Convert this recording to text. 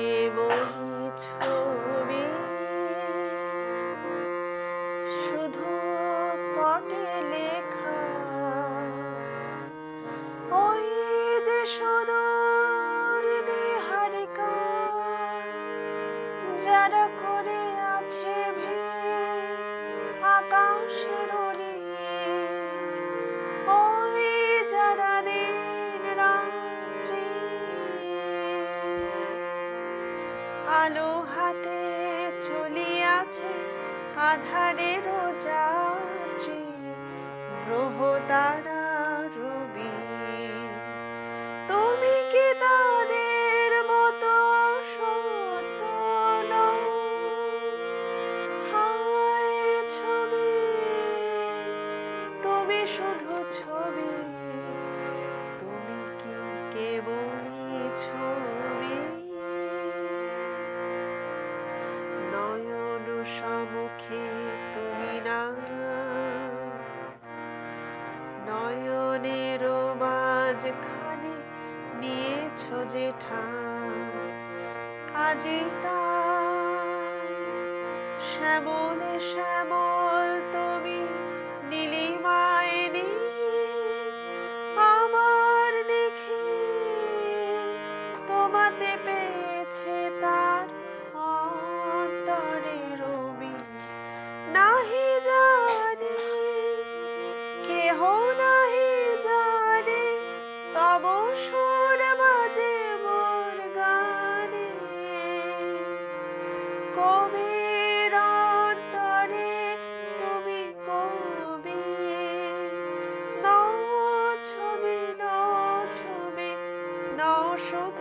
কেবলই ছবি। শুধু পটে হাতে চলিয়াছে আধারের যাত্রী গ্রহ তারা রবি। তুমি কি তাদের মতো সত্য ছবি, তুমি শুধু ছবি। সমুখে তুমি না। নয়নের মাঝখানে নিয়েছ যে আজ আজি শ্যামনে শ্যামল কেহ নাহি জানে, তব সুর বাজে মোর গানে। কবির অন্তরে তুমি কবি ন ছবি ন ছবি ন শুধু ছবি